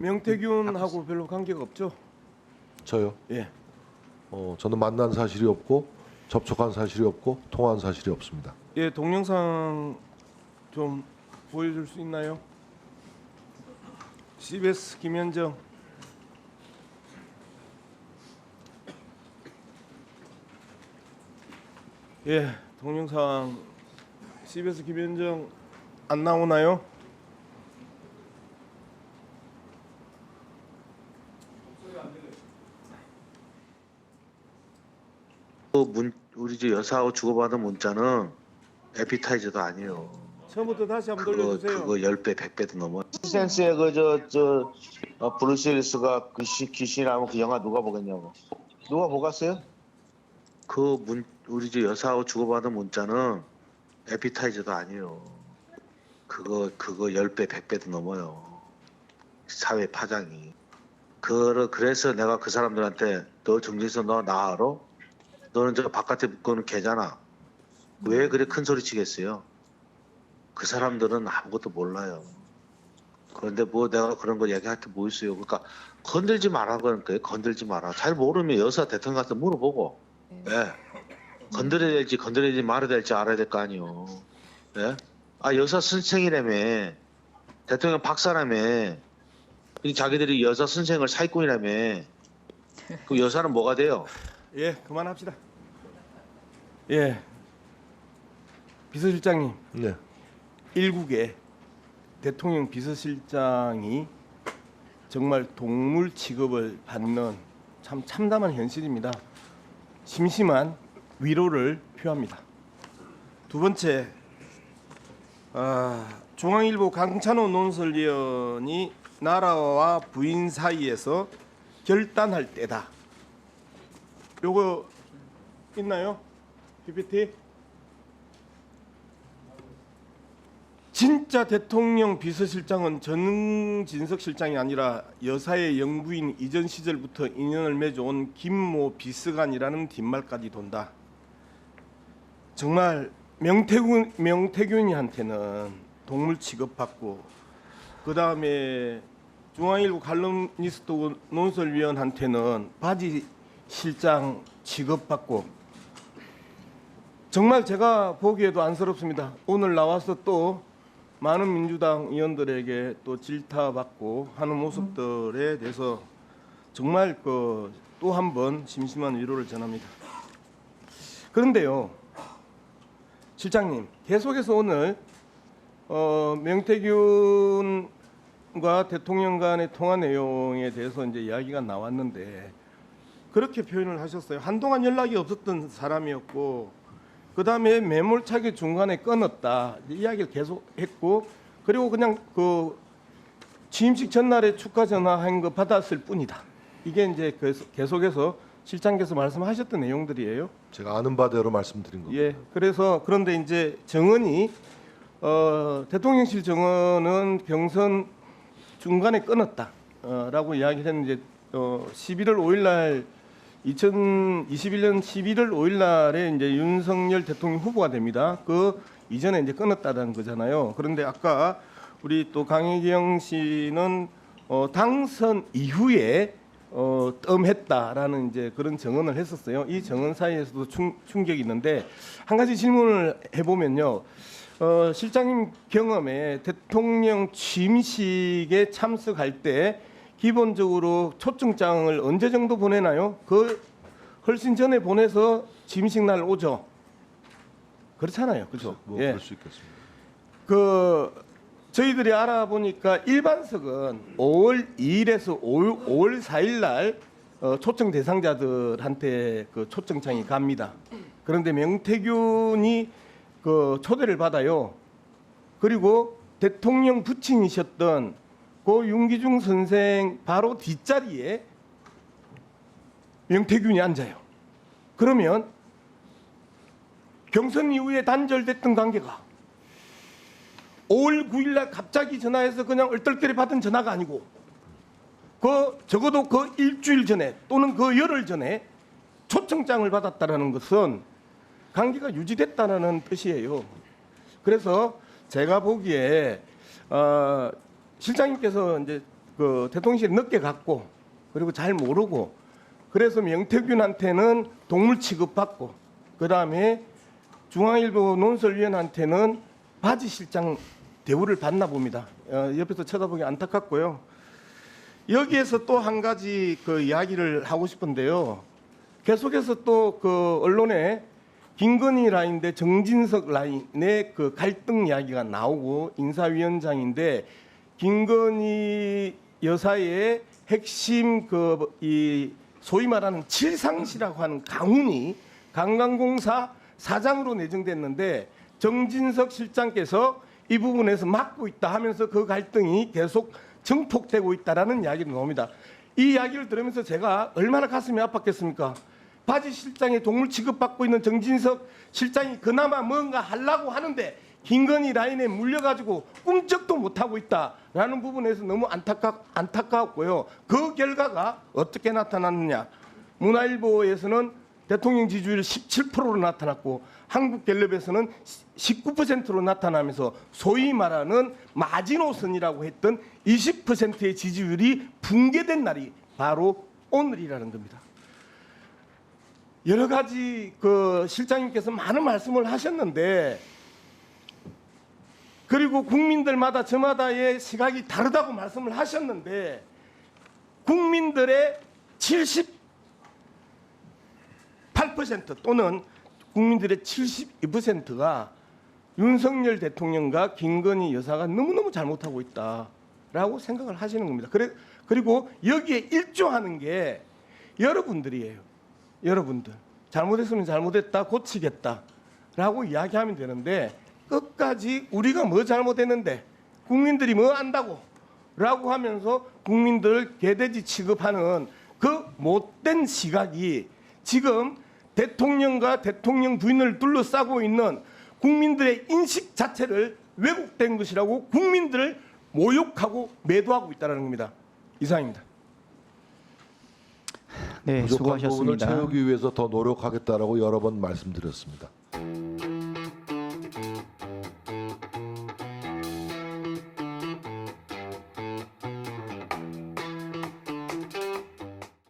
명태균하고 별로 관계가 없죠? 저요. 예. 어, 저는 만난 사실이 없고 접촉한 사실이 없고 통화한 사실이 없습니다. 예, 동영상 좀 보여줄 수 있나요? CBS 김현정. 예, 동영상 CBS 김현정 안 나오나요? 그 문, 우리 집 여사하고 주고받은 문자는 에피타이저도 아니에요. 처음부터 다시 한번 그거 돌려주세요. 그거 10배 100배도 넘어. 센스의 그저 저 어, 브루스 윌리스가 그 귀신 귀신이라면 그 영화 누가 보겠냐고. 누가 보겠어요? 그 문, 우리 집 여사하고 주고받은 문자는 에피타이저도 아니에요. 그거 그거 10배 100배도 넘어요. 사회 파장이. 그 그래서 내가 그 사람들한테 너 정진서 너나 알아? 너는 저 바깥에 묶어놓은 개잖아. 왜 그래 큰 소리 치겠어요? 그 사람들은 아무것도 몰라요. 그런데 뭐 내가 그런 거 얘기할 게 뭐 있어요. 그러니까 건들지 마라 그러니까 건들지 마라. 잘 모르면 여사 대통령 한테 물어보고. 예. 건드려야 될지 건드리지 말아야 될지 알아야 될 거 아니요. 예? 아 여사 선생이라며 대통령 박사라며 이 자기들이 여사 선생을 사기꾼이라며 그 여사는 뭐가 돼요? 예, 그만합시다. 예, 비서실장님. 네. 일국의 대통령 비서실장이 정말 동물 취급을 받는 참 참담한 현실입니다. 심심한 위로를 표합니다. 두 번째, 아, 중앙일보 강찬호 논설위원이 나라와 부인 사이에서 결단할 때다. 요거 있나요? PPT? 진짜 대통령 비서실장은 전진석 실장이 아니라 여사의 영부인 이전 시절부터 인연을 맺어온 김모 비서관이라는 뒷말까지 돈다. 정말 명태균 명태균이한테는 동물 취급받고 그 다음에 중앙일보 칼럼니스트 논설위원한테는 바지 실장 취급받고 정말 제가 보기에도 안쓰럽습니다. 오늘 나와서 또 많은 민주당 의원들에게 또 질타받고 하는 모습들에 대해서 정말 그 또 한 번 심심한 위로를 전합니다. 그런데요, 실장님 계속해서 오늘 어, 명태균과 대통령 간의 통화 내용에 대해서 이제 이야기가 나왔는데 그렇게 표현을 하셨어요. 한동안 연락이 없었던 사람이었고 그 다음에 매몰차게 중간에 끊었다 이 이야기를 계속 했고 그리고 그냥 그 취임식 전날에 축하 전화한 거 받았을 뿐이다. 이게 이제 계속- 계속해서 실장께서 말씀하셨던 내용들이에요. 제가 아는 바대로 말씀드린 겁니다. 예. 그래서 그런데 이제 정은이 어, 대통령실 정원은 경선 중간에 끊었다라고 이야기를 했는데 어, 11월 5일 날 2021년 11월 5일 날에 이제 윤석열 대통령 후보가 됩니다. 그 이전에 이제 끊었다는 거잖아요. 그런데 아까 우리 또 강혜경 씨는 어, 당선 이후에 어, 뜸했다라는 이제 그런 정언을 했었어요. 이 정언 사이에서도 충, 충격이 있는데 한 가지 질문을 해보면요. 어, 실장님 경험에 대통령 취임식에 참석할 때 기본적으로 초청장을 언제 정도 보내나요? 그 훨씬 전에 보내서 취임식 날 오죠. 그렇잖아요. 그렇죠? 뭐 예. 그럴 수 있겠습니다. 그 저희들이 알아보니까 일반석은 5월 2일에서 5월, 5월 4일 날 어, 초청 대상자들한테 그 초청장이 갑니다. 그런데 명태균이 그 초대를 받아요. 그리고 대통령 부친이셨던 고 윤기중 선생 바로 뒷자리에 명태균이 앉아요. 그러면 경선 이후에 단절됐던 관계가 5월 9일 날 갑자기 전화해서 그냥 얼떨결에 받은 전화가 아니고 그 적어도 그 일주일 전에 또는 그 열흘 전에 초청장을 받았다라는 것은 관계가 유지됐다는 뜻이에요. 그래서 제가 보기에 어, 실장님께서 이제 그 대통령실 늦게 갔고 그리고 잘 모르고 그래서 명태균한테는 동물 취급받고 그 다음에 중앙일보 논설위원한테는 바지 실장 대우를 받나 봅니다. 어, 옆에서 쳐다보기 안타깝고요. 여기에서 또 한 가지 그 이야기를 하고 싶은데요. 계속해서 또 그 언론에 김건희 라인 대 정진석 라인의 그 갈등 이야기가 나오고 인사위원장인데 김건희 여사의 핵심 그 이 소위 말하는 칠상시라고 하는 강훈이 관광공사 사장으로 내정됐는데 정진석 실장께서 이 부분에서 막고 있다 하면서 그 갈등이 계속 증폭되고 있다라는 이야기가 나옵니다. 이 이야기를 들으면서 제가 얼마나 가슴이 아팠겠습니까? 바지 실장이 동물 취급받고 있는 정진석 실장이 그나마 뭔가 하려고 하는데 김건희 라인에 물려가지고 꿈쩍도 못하고 있다라는 부분에서 너무 안타깝, 안타까웠고요. 그 결과가 어떻게 나타났느냐. 문화일보에서는 대통령 지지율 17%로 나타났고 한국갤럽에서는 19%로 나타나면서 소위 말하는 마지노선이라고 했던 20%의 지지율이 붕괴된 날이 바로 오늘이라는 겁니다. 여러 가지 그 실장님께서 많은 말씀을 하셨는데 그리고 국민들마다 저마다의 시각이 다르다고 말씀을 하셨는데 국민들의 78% 또는 국민들의 72%가 윤석열 대통령과 김건희 여사가 너무너무 잘못하고 있다라고 생각을 하시는 겁니다. 그래, 그리고 여기에 일조하는 게 여러분들이에요. 여러분들. 잘못했으면 잘못했다, 고치겠다 라고 이야기하면 되는데 끝까지 우리가 뭐 잘못했는데 국민들이 뭐 안다고 라고 하면서 국민들 개돼지 취급하는 그 못된 시각이 지금 대통령과 대통령 부인을 둘러싸고 있는 국민들의 인식 자체를 왜곡된 것이라고 국민들을 모욕하고 매도하고 있다는 겁니다. 이상입니다. 네, 부족한 부분을 수고하셨습니다. 채우기 위해서 더 노력하겠다라고 여러 번 말씀드렸습니다.